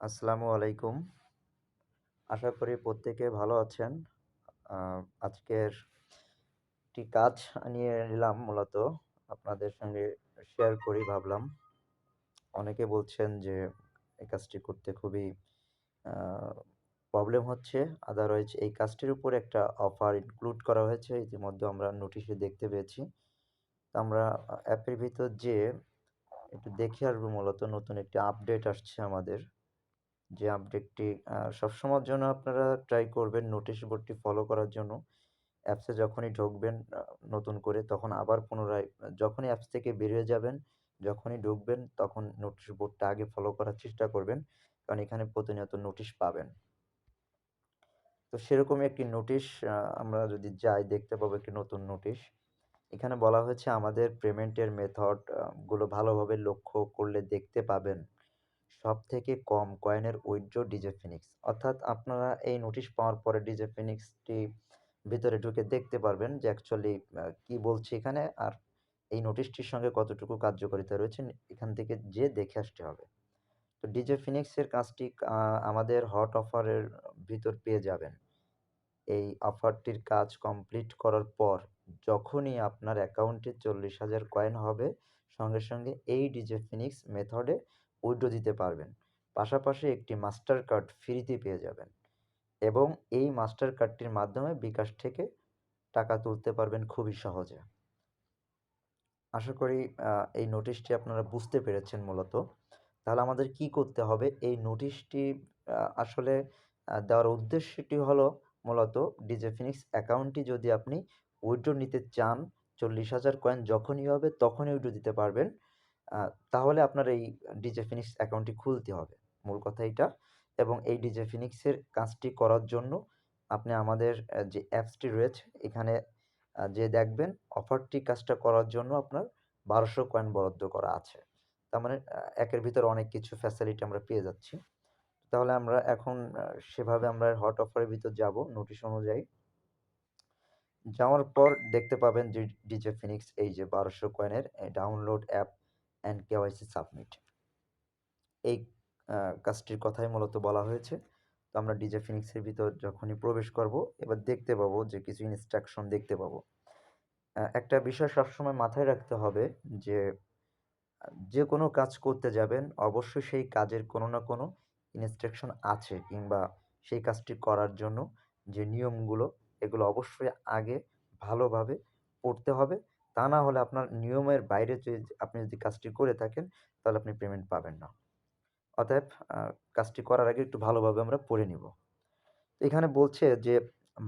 আসসালামু আলাইকুম। আশা করি প্রত্যেকে ভালো আছেন। আজকের একটি কাজ নিয়ে নিলাম মূলত আপনাদের সঙ্গে শেয়ার করি ভাবলাম। অনেকে বলছেন যে এই কাজটি করতে খুবই প্রবলেম হচ্ছে। আদারওয়াইজ এই কাজটির উপর একটা অফার ইনক্লুড করা হয়েছে। ইতিমধ্যে আমরা নোটিশে দেখতে পেয়েছি। তো আমরা অ্যাপের ভিতর যেয়ে একটু দেখে আসব মূলত নতুন একটি আপডেট আসছে আমাদের। যে আপডেটটি সবসময়ের জন্য আপনারা ট্রাই করবেন নোটিশ বোর্ডটি ফলো করার জন্য। অ্যাপসে যখনই ঢুকবেন নতুন করে তখন আবার পুনরায় যখনই অ্যাপস থেকে বেরিয়ে যাবেন, যখনই ঢুকবেন তখন নোটিশ বোর্ডটা আগে ফলো করার চেষ্টা করবেন। কারণ এখানে প্রতিনিয়ত নোটিশ পাবেন। তো সেরকমই একটি নোটিশ আমরা যদি যাই দেখতে পাবো একটি নতুন নোটিশ। এখানে বলা হয়েছে আমাদের পেমেন্টের মেথড আ গুলো ভালোভাবে লক্ষ্য করলে দেখতে পাবেন। সবথেকে কম কয়েনের উইথড্র ডিজে ফিনিক্স। অর্থাৎ আপনারা এই নোটিশ পাওয়ার পরে ডিজে ফিনিক্সটি ভিতরে ঢুকে দেখতে পারবেন যে অ্যাকচুয়ালি কি বলছে এখানে আর এই নোটিশটির সঙ্গে কতটুকু কার্যকারিতা রয়েছে এখান থেকে যেয়ে দেখে আসতে হবে। তো ডিজে ফিনিক্সের কাজটি আমাদের হট অফারের ভিতর পেয়ে যাবেন। এই অফারটির কাজ কমপ্লিট করার পর যখনই আপনার অ্যাকাউন্টে ৪০,০০০ কয়েন হবে, সঙ্গে, সঙ্গে এই ডিজে ফিনিক্স মেথডে উইথড্র দিতে পারবেন। পাশাপাশি একটি মাস্টার কার্ড ফ্রিতে পেয়ে যাবেন এবং এই মাস্টার কার্ডটির মাধ্যমে বিকাশ থেকে টাকা তুলতে পারবেন খুবই সহজে। আশা করি এই নোটিশটি আপনারা বুঝতে পেরেছেন মূলত। তাহলে আমাদের কি করতে হবে? এই নোটিশটি আসলে দেওয়ার উদ্দেশ্যটি হলো মূলত ডিজে ফিনিক্স অ্যাকাউন্টটি যদি আপনি উইথড্র নিতে চান, ৪০,০০০ কয়েন যখনই হবে তখনই উইড্রো দিতে পারবেন। তাহলে আপনার এই ডিজে ফিনিক্স অ্যাকাউন্টটি খুলতে হবে। মূল কথা এইটা এবং এই ডিজে ফিনিক্সের কাজটি করার জন্য আপনি আমাদের যে অ্যাপসটি রয়েছে, এখানে যে দেখবেন অফারটি কাজটা করার জন্য আপনার বারোশো কয়েন বরাদ্দ করা আছে। তার মানে একের ভিতরে অনেক কিছু ফ্যাসিলিটি আমরা পেয়ে যাচ্ছি। তাহলে আমরা এখন সেভাবে আমরা হট অফারের ভিতর যাব নোটিশ অনুযায়ী। যাওয়ার পর দেখতে পাবেন যে ডিজে ফিনিক্স এই যে বারোশো কয়েনের download app and KYC submit. এই কাজটির কথাই মূলত বলা হয়েছে। তো আমরা ডিজে ফিনিক্সের ভিতর যখনই প্রবেশ করব, এবার দেখতে পাবো যে কিছু ইনস্ট্রাকশন দেখতে পাবো। একটা বিষয় সবসময় মাথায় রাখতে হবে যে আ যেকোনো কাজ করতে যাবেন অবশ্যই সেই কাজের কোনো না কোনো ইনস্ট্রাকশন আছে কিংবা সেই কাজটি করার জন্য যে নিয়মগুলো এগুলো অবশ্যই আগে ভালোভাবে পড়তে হবে। তা না হলে আপনার নিয়মের বাইরে আপনি যদি কাজটি করে থাকেন, তাহলে আপনি পেমেন্ট পাবেন না। অতএব কাজটি করার আগে একটু ভালোভাবে আমরা পড়ে নিব। এখানে বলছে যে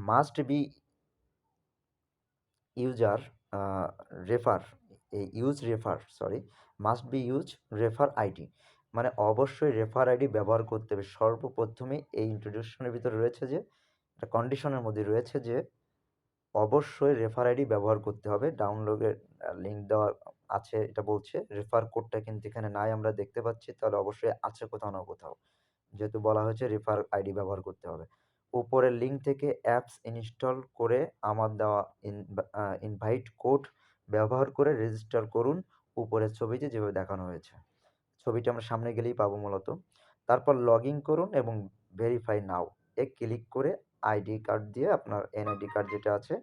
মাস্ট বি ইউজার রেফার এই use refer sorry must be use refer ID মানে অবশ্যই রেফার আইডি ব্যবহার করতে হবে। সর্বপ্রথমেই এই ইন্ট্রোডিউশনের ভিতরে রয়েছে যে, একটা কন্ডিশনের মধ্যে রয়েছে যে অবশ্যই রেফার আইডি ব্যবহার করতে হবে। ডাউনলোডের লিঙ্ক দেওয়া আছে, এটা বলছে। রেফার কোডটা কিন্তু এখানে নাই আমরা দেখতে পাচ্ছি। তাহলে অবশ্যই আছে কোথাও না কোথাও। যেহেতু বলা হয়েছে রেফার আইডি ব্যবহার করতে হবে। উপরের লিঙ্ক থেকে অ্যাপস ইনস্টল করে আমার দেওয়া ইন ইনভাইট কোড ব্যবহার করে রেজিস্টার করুন। উপরের ছবিতে যেভাবে দেখানো হয়েছে। ছবিটি আমরা সামনে গেলেই পাবো মূলত। তারপর লগইন করুন এবং ভেরিফাই নাও এ ক্লিক করে আইডি কার্ড দিয়ে আপনার এনআইডি কার্ড যেটা আছে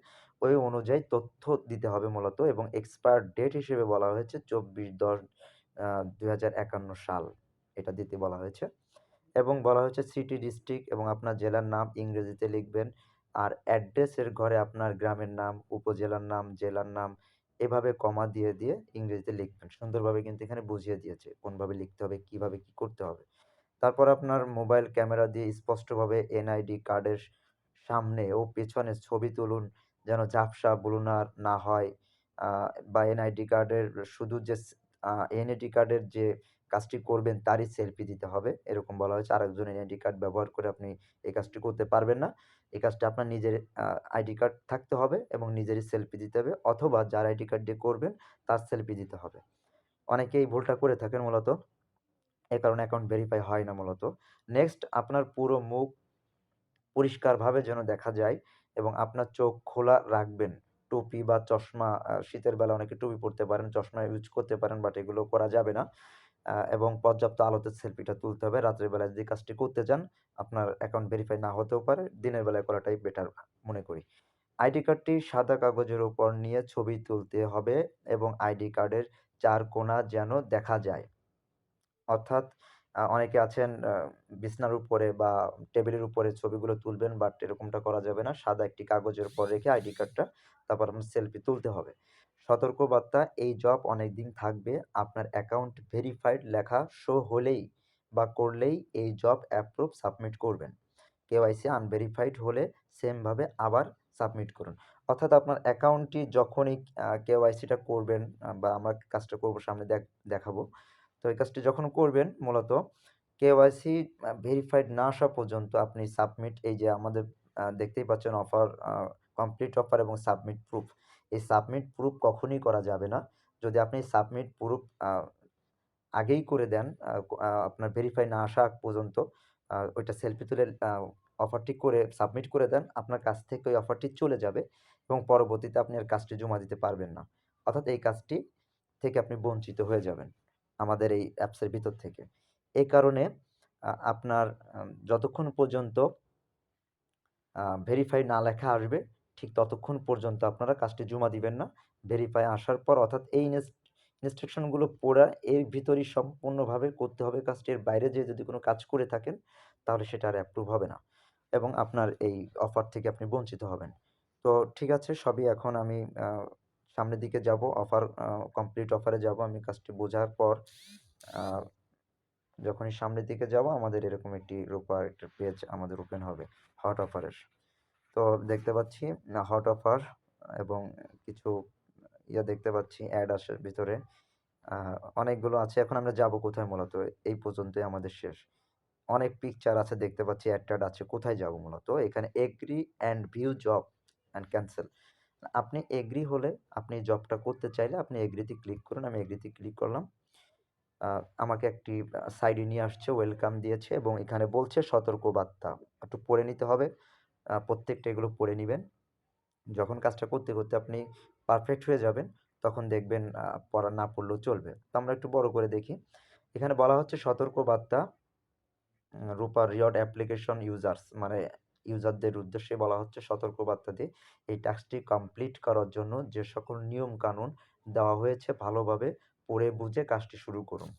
ওই অনুযায়ী তথ্য দিতে হবে মূলত এবং এক্সপায়ার ডেট হিসেবে বলা হয়েছে ২৪/১০ আ ২০৫১ সাল। এটা দিতে বলা হয়েছে। এবং বলা হয়েছে সিটি, ডিস্ট্রিক্ট এবং আপনার জেলার নাম ইংরেজিতে লিখবেন। আর অ্যাড্রেসের ঘরে আপনার গ্রামের নাম, উপজেলার নাম, জেলার নাম এভাবে কমা দিয়ে, দিয়ে ইংরেজিতে লিখবেন। সুন্দরভাবে কিন্তু এখানে বুঝিয়ে দিয়েছে কোনভাবে লিখতে হবে, কীভাবে কি করতে হবে। তারপর আপনার মোবাইল ক্যামেরা দিয়ে স্পষ্টভাবে এনআইডি কার্ডের সামনে ও পেছনে ছবি তুলুন যেন ঝাপসা, ব্লুনার না হয়। বা এনআইডি কার্ডের শুধু যে এনআইডি কার্ডের যে কাজটি করবেন তারই সেলফি দিতে হবে। এরকম বলা হয়েছে। আরেকজনের এনআইডি কার্ড ব্যবহার করে আপনি এই কাজটি করতে পারবেন না। এই কাজটা আপনার নিজের আইডি কার্ড থাকতে হবে এবং নিজেরই সেলফি দিতে হবে অথবা যার আইডি কার্ড দিয়ে করবেন তার সেলফি দিতে হবে। অনেকেই এই ভুলটা করে থাকেন মূলত। এ কারণে অ্যাকাউন্ট ভেরিফাই হয় না মূলত। নেক্সট আপনার পুরো মুখ পরিষ্কারভাবে যেন দেখা যায় এবং আপনার চোখ খোলা রাখবেন। টুপি বা চশমা শীতের বেলা অনেকে টুপি পড়তে পারেন, চশমা ইউজ করতে পারেন বাট এগুলো করা যাবে না। এবং পর্যাপ্ত আলোতে সেলফিটা তুলতে হবে। রাত্রের বেলায় যদি কাজটি করতে যান, আপনার অ্যাকাউন্ট ভেরিফাই না হতেও পারে। দিনের বেলায় করাটাই বেটার মনে করি। আইডি কার্ডটি সাদা কাগজের উপর নিয়ে ছবি তুলতে হবে এবং আইডি কার্ডের ৪ কোণা যেন দেখা যায়। অর্থাৎ অনেকে আছেন বিছানার উপরে বা টেবিলের উপরে ছবিগুলো তুলবেন, বাট এরকমটা করা যাবে না। সাদা একটি কাগজের উপর রেখে আইডি কার্ডটা, তারপর আপনার সেলফি তুলতে হবে। সতর্কবার্তা, এই জব অনেক দিন থাকবে। আপনার অ্যাকাউন্ট ভেরিফাইড লেখা শো হলেই বা করলেই এই জব অ্যাপ্রুভ সাবমিট করবেন। কেওয়াইসি আনভেরিফাইড হলে সেম ভাবে আবার সাবমিট করুন। অর্থাৎ আপনার অ্যাকাউন্টটি যখনই কেওয়াইসিটা করবেন বা আমরা কাজটা করব, সামনে দেখ, দেখাবো। তো এই কাজটি যখন করবেন মূলত কেওয়াইসি ভেরিফাইড না আসা পর্যন্ত আপনি সাবমিট এই যে আমাদের দেখতেই পাচ্ছেন অফার কমপ্লিট অফার এবং সাবমিট প্রুফ। এই সাবমিট প্রুফ কখনই করা যাবে না। যদি আপনি সাবমিট প্রুফ আগেই করে দেন আপনার ভেরিফাই না আসা পর্যন্ত ওইটা সেলফি তুলে অফারটি করে সাবমিট করে দেন, আপনার কাছ থেকে ওই অফারটি চলে যাবে এবং পরবর্তীতে আপনি আর কাজটি জমা দিতে পারবেন না। অর্থাৎ এই কাজটি থেকে আপনি বঞ্চিত হয়ে যাবেন। আমাদের এই অ্যাপসের ভিতর থেকে। এই কারণে আপনার যতক্ষণ পর্যন্ত ভেরিফাই না লেখা আসবে, ঠিক ততক্ষণ পর্যন্ত আপনারা কাজটি জমা দিবেন না। ভেরিফাই আসার পর অর্থাৎ এই ইনস ইনস্ট্রাকশনগুলো পড়া এর ভিতরেই সম্পূর্ণভাবে করতে হবে কাজটি। এর বাইরে যেয়ে যদি কোনো কাজ করে থাকেন, তাহলে সেটা আর অ্যাপ্রুভ হবে না। এবং আপনার এই অফার থেকে আপনি বঞ্চিত হবেন। তো ঠিক আছে সবই এখন আমি সামনের দিকে যাব। অফার কমপ্লিট অফারে যাব। আমি কাজটি বোঝার পর যখনই সামনের দিকে যাব আমাদের এরকম একটি রূপার একটা পেজ আমাদের ওপেন হবে হট অফারের। তো দেখতে পাচ্ছি হট অফার এবং কিছু ইয়া দেখতে পাচ্ছি অ্যাড আসে ভিতরে। অনেকগুলো আছে। এখন আমরা যাব কোথায় মূলত? এই পর্যন্তই আমাদের শেষ। অনেক পিকচার আছে দেখতে পাচ্ছি, এড-টেড আছে। কোথায় যাব মূলত? এখানে agree and view job and cancel. আপনি এগ্রি হলে আপনি জবটা করতে চাইলে আপনি এগ্রিতে ক্লিক করুন। আমি এগ্রিতে ক্লিক করলাম। আমাকে একটি সাইডে নিয়ে আসছে, ওয়েলকাম দিয়েছে এবং এখানে বলছে সতর্কবার্তা। একটু পড়ে নিতে হবে। প্রত্যেকটা এগুলো পড়ে নিবেন। যখন কাজটা করতে, করতে আপনি পারফেক্ট হয়ে যাবেন, তখন দেখবেন পড়া না পড়লেও চলবে। তো আমরা একটু বড় করে দেখি। এখানে বলা হচ্ছে সতর্কবার্তা উম রূপা রিওয়ার্ড অ্যাপ্লিকেশন ইউজার্স মানে ইউজারদের উদ্দেশ্যে বলা হচ্ছে, সতর্কবার্তা দিয়ে এই টাস্কটি কমপ্লিট করার জন্য যে সকল নিয়ম কানুন দেওয়া হয়েছে, ভালোভাবে পড়ে বুঝে কাজটি শুরু করুন।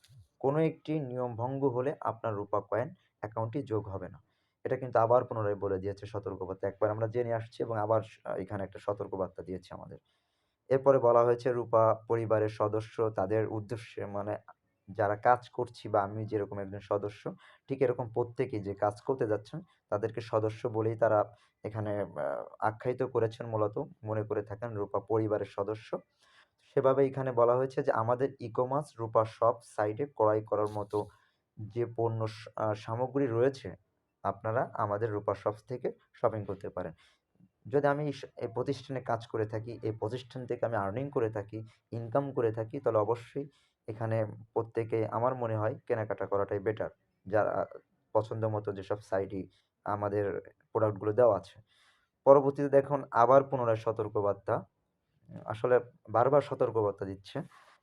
কোনো একটি নিয়ম ভঙ্গ হলে আপনার রূপা কয়েন অ্যাকাউন্টটি যোগ হবে না। এটা কিন্তু আবার পুনরায় বলে দিয়েছে সতর্কবার্তা। একবার আমরা জেনে আসছি এবং আবার এখানে একটা সতর্কবার্তা দিয়েছে আমাদের। এরপরে বলা হয়েছে, রূপা পরিবারের সদস্য তাদের উদ্দেশ্যে মানে যারা কাজ করছি বা আমি যেরকম একজন সদস্য, ঠিক এরকম প্রত্যেকেই যে কাজ করতে যাচ্ছেন তাদেরকে সদস্য বলেই তারা এখানে আখ্যায়িত করেছেন মূলত। মনে করে থাকেন রূপা পরিবারের সদস্য। সেভাবে এখানে বলা হয়েছে যে আমাদের ই-কমার্স রূপা শপ সাইটে ক্রয় করার মতো যে পণ্য সামগ্রী রয়েছে, আপনারা আমাদের রূপা শপস থেকে শপিং করতে পারেন। যদি আমি এই প্রতিষ্ঠানে কাজ করে থাকি, এই প্রতিষ্ঠান থেকে আমি আর্নিং করে থাকি, ইনকাম করে থাকি, তাহলে অবশ্যই এখানে প্রত্যেকে আমার মনে হয় কেনাকাটা করাটাই বেটার। যারা পছন্দ মতো যেসব সাইটই আমাদের প্রোডাক্টগুলো দেওয়া আছে। পরবর্তীতে দেখুন আবার পুনরায় সতর্কবার্তা। আসলে বারবার সতর্কবার্তা দিচ্ছে।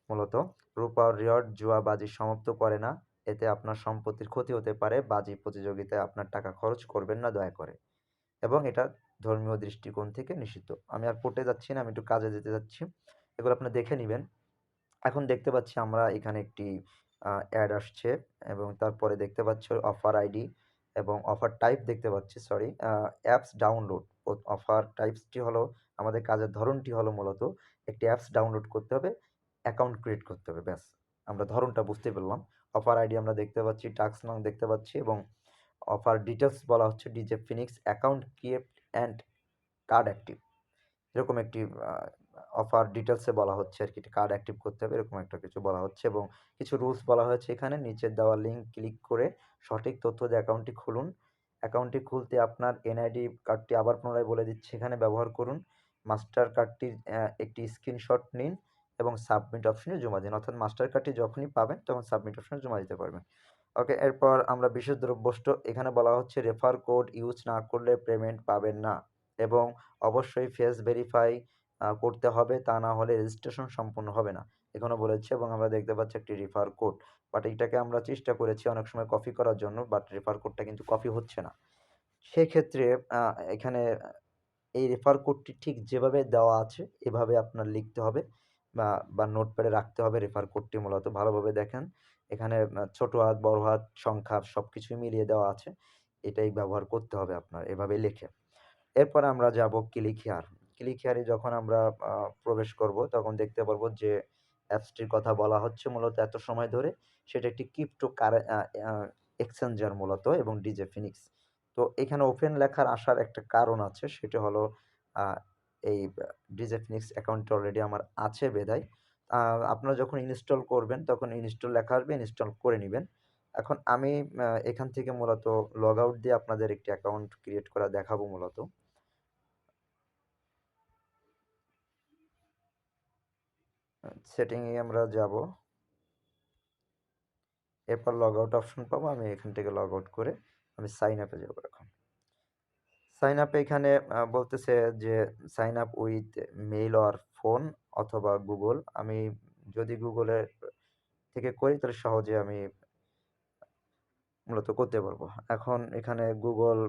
মূলত রূপা রিওয়ার্ড জুয়াবাজি সমাপ্ত করে না। এতে আপনার সম্পত্তির ক্ষতি হতে পারে। বাজি প্রতিযোগিতায় আপনার টাকা খরচ করবেন না দয়া করে। এবং এটা ধর্মীয় দৃষ্টিকোণ থেকে নিষিদ্ধ। আমি আর পড়তে যাচ্ছি না, আমি একটু কাজে যেতে যাচ্ছি। এগুলো আপনারা দেখে নিবেন। এখন দেখতে পাচ্ছি আমরা এখানে একটি অ্যাড আসছে এবং তারপরে দেখতে পাচ্ছি অফার আইডি এবং অফার টাইপ দেখতে পাচ্ছি সরি। অ্যাপস ডাউনলোড অফার টাইপসটি হলো আমাদের কাজের ধরনটি হলো মূলত একটি অ্যাপস ডাউনলোড করতে হবে, অ্যাকাউন্ট ক্রিয়েট করতে হবে ব্যাস। আমরা ধরনটা বুঝতে পারলাম। অফার আইডি আমরা দেখতে পাচ্ছি, টাস্ক নং দেখতে পাচ্ছি এবং অফার ডিটেলস বলা হচ্ছে DJ phoenix account create and card active. এরকম একটি অফার ডিটেলসে বলা হচ্ছে আরকি কার্ড অ্যাক্টিভ করতে হবে, এরকম একটা কিছু বলা হচ্ছে এবং কিছু রুলস বলা হয়েছে এখানে, নিচে দেওয়া লিঙ্ক ক্লিক করে সঠিক তথ্য দিয়ে অ্যাকাউন্টটি খুলুন। অ্যাকাউন্টটি খুলতে আপনার এনআইডি কার্ডটি আবার পুনরায় বলে দিচ্ছি, এখানে ব্যবহার করুন। মাস্টার কার্ডটির একটি স্ক্রিনশট নিন এবং সাবমিট অপশনে জমা দিন। অর্থাৎ মাস্টার কার্ডটি যখনই পাবেন, তখন সাবমিট অপশনে জমা দিতে পারবেন। ওকে এরপর আমরা বিশেষ দ্রব্যষ্ট এখানে বলা হচ্ছে রেফার কোড ইউজ না করলে পেমেন্ট পাবেন না এবং অবশ্যই ফেস ভেরিফাই করতে হবে, তা না হলে রেজিস্ট্রেশন সম্পূর্ণ হবে না। এখানেও বলেছে এবং আমরা দেখতে পাচ্ছি একটি রেফার কোড বাট এইটাকে আমরা চেষ্টা করেছি অনেক সময় কপি করার জন্য বাট রেফার কোডটা কিন্তু কপি হচ্ছে না। সেক্ষেত্রে এখানে এই রেফার কোডটি ঠিক যেভাবে দেওয়া আছে, এভাবে আপনার লিখতে হবে, বা বা নোটপ্যাডে রাখতে হবে রেফার কোডটি মূলত। ভালোভাবে দেখেন, এখানে ছোট হাত, বড় হাত, সংখ্যা সব কিছুই মিলিয়ে দেওয়া আছে, এটাই ব্যবহার করতে হবে আপনার এভাবে লিখে। এরপর আমরা যাব ক্লিক হেয়ার ক্লিক হেয়ারে যখন আমরা প্রবেশ করব, তখন দেখতে পারব যে অ্যাপসটির কথা বলা হচ্ছে মূলত এত সময় ধরে। সেটা একটি ক্রিপ্টো কার এক্সচেঞ্জার মূলত এবং ডিজে ফিনিক্স তো এখানে ওপেন লেখার আসার একটা কারণ আছে, সেটা হলো এই ডিজে ফিনিক্স অ্যাকাউন্ট অলরেডি আমার আছে বেদায় আপনারা যখন ইনস্টল করবেন, তখন ইনস্টল লেখা আসবে ইনস্টল করে নেবেন। এখন আমি এখান থেকে মূলত লগ আউট দিয়ে আপনাদের একটি অ্যাকাউন্ট ক্রিয়েট করা দেখাবো মূলত। সেটিংয়ে আমরা যাব। এরপর লগ আউট অপশন পাবো, আমি এখান থেকে লগ আউট করে আমি সাইন আপে যাব এখন। সাইন আপে এখানে বলতেছে যে sign up with mail or phone অথবা গুগল আমি যদি গুগলে থেকে করি, তাহলে সহজে আমি মূলত করতে পারব। এখন এখানে গুগল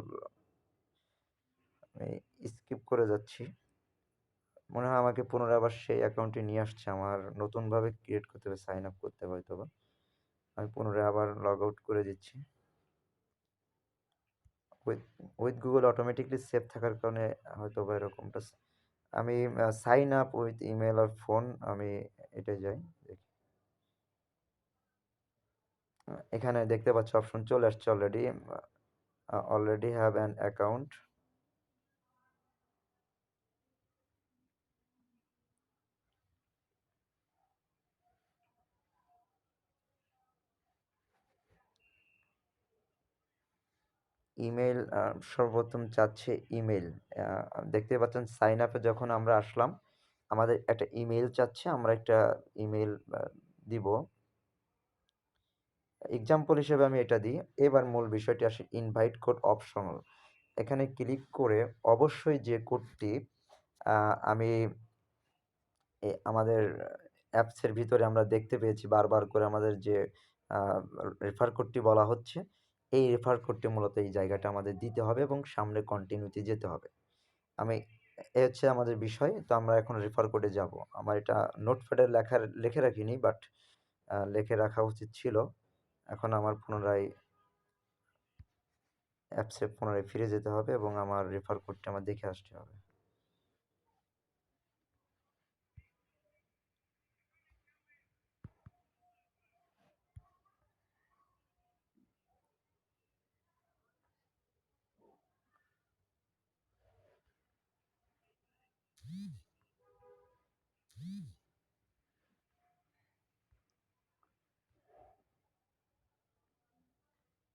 আমি স্কিপ করে যাচ্ছি। মনে হয় আমাকে পুনরায় আবার সেই অ্যাকাউন্টে নিয়ে আসছে। আমার নতুনভাবে ক্রিয়েট করতে হবে সাইন আপ করতে হবে হয়তো বা আমি পুনরায় আবার লগ আউট করে দিচ্ছি। With with Google automatically save থাকার কারণে হয়তো বা এরকমটা আমি সাইন আপ উইথ ইমেল আর ফোন আমি এটা যাই এখানে দেখতে পাচ্ছ অপশন চলে আসছে already already have an account email সর্বপ্রথম চাচ্ছে ইমেল দেখতে পাচ্ছেন সাইন আপে যখন আমরা আসলাম, আমাদের একটা ইমেল চাচ্ছে আমরা একটা ইমেল দিব। এক্সাম্পল হিসেবে আমি এটা দিই। এবার মূল বিষয়টি আসে ইনভাইট কোড অপশনাল। এখানে ক্লিক করে অবশ্যই যে কোডটি আমি আমাদের অ্যাপসের ভিতরে আমরা দেখতে পেয়েছি বারবার করে আমাদের যে রেফার কোডটি বলা হচ্ছে এই রেফার কোডটি মূলত এই জায়গাটা আমাদের দিতে হবে এবং সামনে কন্টিনিউতে যেতে হবে। আমি, এ হচ্ছে আমাদের বিষয়, তো আমরা এখন রেফার কোডে যাব। আমার এটা নোটপ্যাডে লেখার, লিখে রাখিনি বাট লিখে রাখা উচিত ছিল। এখন আমার পুনরায় অ্যাপসে পুনরায় ফিরে যেতে হবে এবং আমার রেফার কোডটি আমার দেখে আসতে হবে।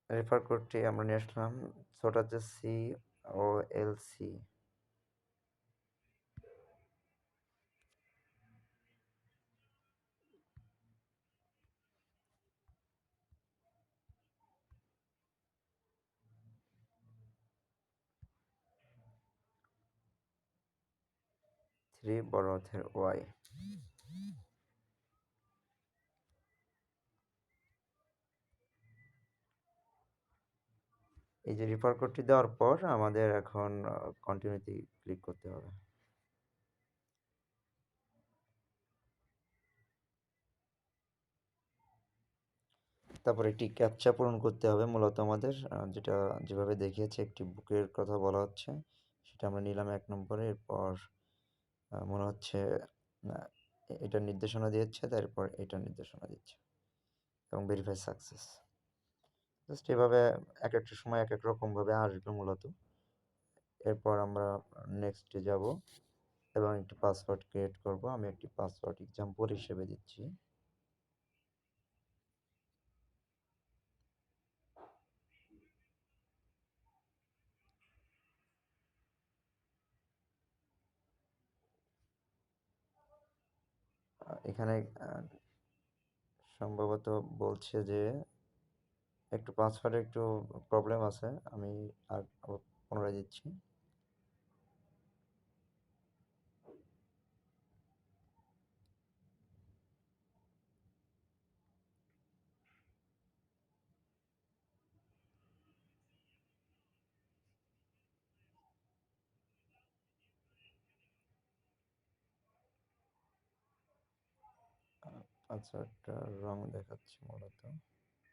রেফার কোডটি আমরা নিয়ে আসলাম ছোটা যে C O L C three বড় ওয়াই। এই যে রেফার কোডটি দেওয়ার পর আমাদের এখন কন্টিনিউতে ক্লিক করতে হবে। তারপর একটি ক্যাপচা পূরণ করতে হবে মূলত আমাদের যেটা যেভাবে দেখিয়েছে একটি বুকের কথা বলা হচ্ছে, সেটা আমরা নিলাম এক নম্বরে। এরপর মনে হচ্ছে এটা নির্দেশনা দিয়েছে, তারপর এটা নির্দেশনা দিচ্ছে এবং ভেরিফাই সাকসেস জাস্ট এভাবে এক একটা সময় এক এক রকমভাবে আসবে মূলত। এরপর আমরা নেক্সটে যাব এবং একটি পাসওয়ার্ড ক্রিয়েট করব। আমি একটি পাসওয়ার্ড এক্সাম্পল হিসেবে দিচ্ছি। এখানে সম্ভবত বলছে যে একটু পাসওয়ার্ডে একটু প্রবলেম আছে আমি আর পুনরায় দিচ্ছি। আচ্ছা একটা রং দেখাচ্ছে মূলত।